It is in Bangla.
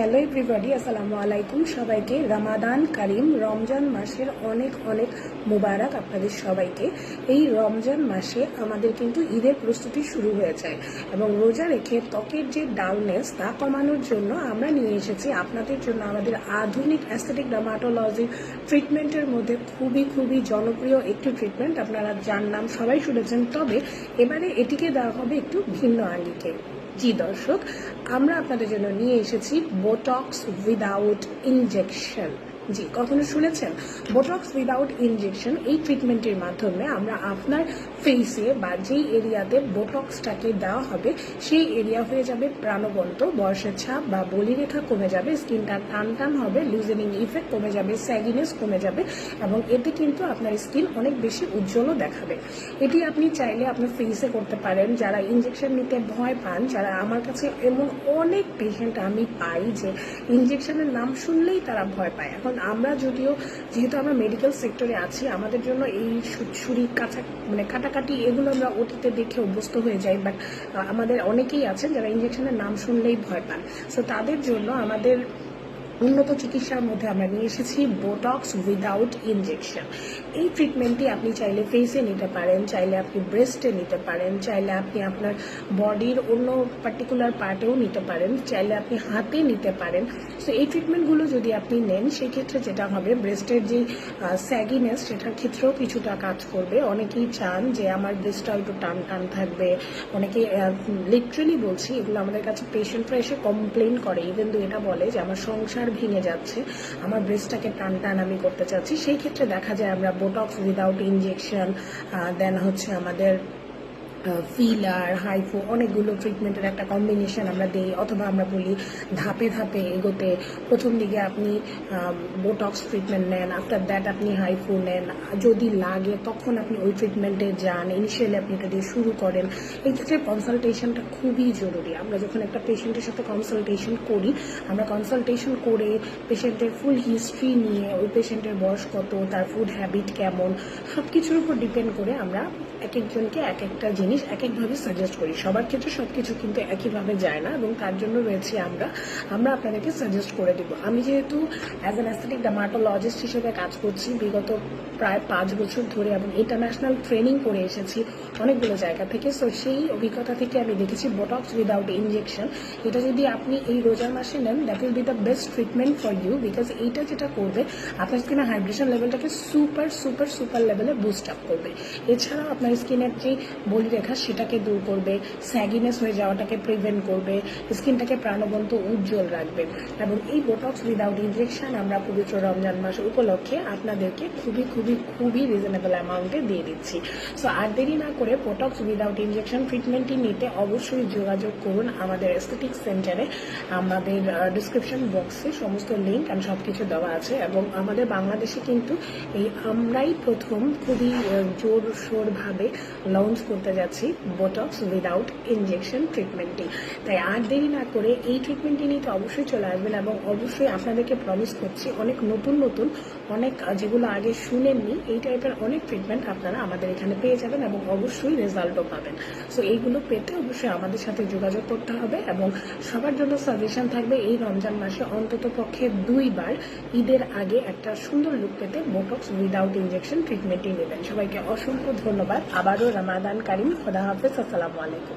হ্যালো এভরিবডি, আসসালামু আলাইকুম সবাইকে। রামাদান, কারিম, রমজান মাসের অনেক অনেক মুবারক আপনাদের সবাইকে। এই রমজান মাসে আমাদের কিন্তু ঈদের প্রস্তুতি শুরু হয়ে যায় এবং রোজা রেখে ত্বকের যে ডাউনেস তা কমানোর জন্য আমরা নিয়ে এসেছি। আপনাদের জন্য আমাদের আধুনিক অ্যাস্থেটিক ডার্মাটোলজি ট্রিটমেন্টের মধ্যে খুবই খুবই জনপ্রিয় একটি ট্রিটমেন্ট আপনারা যার নাম সবাই শুনেছেন, তবে এবারে এটিকে দেওয়া হবে একটু ভিন্ন আঙ্গিকে। জি দর্শক আমরা আপনাদের জন্য নিয়ে এসেছি বোটক্স উইদাউট ইনজেকশন জি, কখনো শুনেছেন? বোটক্স উইদাউট ইনজেকশন এই ট্রিটমেন্টের মাধ্যমে আমরা আপনার ফেসে বা যেই এরিয়াতে বোটক্সটাকে দেওয়া হবে, সেই এরিয়া হয়ে যাবে প্রাণবন্ত, বয়সের ছাপ বা বলিরেখা কমে যাবে স্কিনটা টান টান হবে লুজেনিং ইফেক্ট কমে যাবে স্যাগিনেস কমে যাবে এবং এতে কিন্তু আপনার স্কিন অনেক বেশি উজ্জ্বলও দেখাবে। এটি আপনি চাইলে আপনার ফেসে করতে পারেন, যারা ইনজেকশন নিতে ভয় পান, যারা আমার কাছে এমন অনেক পেশেন্ট আমি পাই যে ইনজেকশনের নাম শুনলেই তারা ভয় পায়। এখন আমরা যদিও, যেহেতু আমরা মেডিকেল সেক্টরে আছি, আমাদের জন্য এই ছুরি কাঁচা মানে কাটাকাটি এগুলো আমরা অতীতে দেখে অভ্যস্ত হয়ে যাই বাট আমাদের অনেকেই আছেন যারা ইঞ্জেকশনের নাম শুনলেই ভয় পান। সো তাদের জন্য আমাদের উন্নত চিকিৎসার মধ্যে আমরা নিয়ে এসেছি বোটক্স উইদাউট ইনজেকশন এই ট্রিটমেন্টটি আপনি চাইলে ফেসে নিতে পারেন, চাইলে আপনি ব্রেস্টে নিতে পারেন, চাইলে আপনি আপনার বডির অন্য পার্টিকুলার পার্টেও নিতে পারেন, চাইলে আপনি হাতে নিতে পারেন। সো এই ট্রিটমেন্টগুলো যদি আপনি নেন, সেক্ষেত্রে যেটা হবে ব্রেস্টের যে স্যাগিনেস সেটার ক্ষেত্রেও কিছুটা কাজ করবে। অনেকেই চান যে, আমার ব্রেস্টটা একটু টান টান থাকবে অনেকে লিটারেলি বলছি, এগুলো আমাদের কাছে পেশেন্টরা এসে কমপ্লেন করে। ইভেন তো এটা বলে যে, আমার সংসার ভেঙে যাচ্ছে। আমার ব্রেস্টটাকে টান টান আমি করতে চাচ্ছি। সেই ক্ষেত্রে দেখা যায় আমরা বোটক্স উইদাউট ইঞ্জেকশন দেন হচ্ছে আমাদের ফিলার হাইফো অনেকগুলো ট্রিটমেন্টের একটা কম্বিনেশন আমরা দিই, অথবা আমরা বলি ধাপে ধাপে এগোতে। প্রথম দিকে আপনি বোটক্স ট্রিটমেন্ট নেন আফটার দ্যাট আপনি হাইফো নেন। যদি লাগে, তখন আপনি ওই ট্রিটমেন্টে যান ইনিশিয়ালি আপনি এটা দিয়ে শুরু করেন। এই ক্ষেত্রে কনসালটেশনটা খুবই জরুরি। আমরা যখন একটা পেশেন্টের সাথে কনসালটেশন করি, আমরা কনসালটেশন করে পেশেন্টের ফুল হিস্ট্রি নিয়ে, ওই পেশেন্টের বয়স কত, তার ফুড হ্যাবিট কেমন সব কিছুর উপর ডিপেন্ড করে আমরা এক একজনকে এক একটা জিনিস এক একভাবে সাজেস্ট করি। সবার ক্ষেত্রে সব কিছু কিন্তু একইভাবে যায় না এবং তার জন্য রয়েছে আমরা। আমরা আপনাদেরকে সাজেস্ট করে দিব। আমি যেহেতু অ্যাজ অ্যান অ্যাস্থেটিক ডার্মাটোলজিস্ট হিসেবে কাজ করছি, বিগত প্রায় পাঁচ বছর ধরে এবং ইন্টারন্যাশনাল ট্রেনিং করে এসেছি অনেকগুলো জায়গা থেকে। সো সেই অভিজ্ঞতা থেকে আমি দেখেছি বোটক্স উইদাউট ইনজেকশন এটা যদি আপনি এই রোজার মাসে নেন that will be the best treatment for you because এইটা যেটা করবে, আপনার স্কিনের হাইড্রেশন লেভেলটাকে সুপার সুপার সুপার লেভেলে বুস্ট আপ করবে। এছাড়াও আপনার স্কিনের যে বলিরেখা সেটাকে দূর করবে স্যাগিনেস হয়ে যাওয়াটাকে প্রিভেন্ট করবে, স্কিনটাকে প্রাণবন্ত উজ্জ্বল রাখবে। এবং এই বোটক্স উইদাউট ইনজেকশন আমরা পবিত্র রমজান মাস উপলক্ষে আপনাদেরকে খুবই খুবই খুবই রিজনেবল অ্যামাউন্টে দিয়ে দিচ্ছি। সো আর দেরি না করে বোটক্স উইদাউট ইনজেকশন ট্রিটমেন্টটি নিতে অবশ্যই যোগাযোগ করুন আমাদের এস্থেটিক সেন্টারে আমাদের ডিসক্রিপশন বক্সে সমস্ত লিঙ্ক আর সব কিছু দেওয়া আছে এবং আমাদের বাংলাদেশে কিন্তু এই আমরাই প্রথম খুবই জোর সোরভাবে লঞ্চ করতে যাচ্ছি। বোটক্স উইদাউট ইনজেকশন ট্রিটমেন্টটি তাই আর দেরি না করে এই ট্রিটমেন্টটি নিতে অবশ্যই চলে আসবেন এবং অবশ্যই আপনাদেরকে প্রমিস করছি, অনেক নতুন নতুন, অনেক যেগুলো আগে শুনেননি, এই টাইপের অনেক ট্রিটমেন্ট আপনারা আমাদের এখানে পেয়ে যাবেন এবং অবশ্যই রেজাল্টও পাবেন। সো এইগুলো পেতে অবশ্যই আমাদের সাথে যোগাযোগ করতে হবে এবং সবার জন্য সাজেশন থাকবে, এই রমজান মাসে অন্তত পক্ষে দুইবার ঈদের আগে একটা সুন্দর লুক পেতে বোটক্স উইদাউট ইনজেকশন ট্রিটমেন্টই নেবেন। সবাইকে অসংখ্য ধন্যবাদ। আবারও রামাদান কারিম খোদা হাফেজ আসসালামু আলাইকুম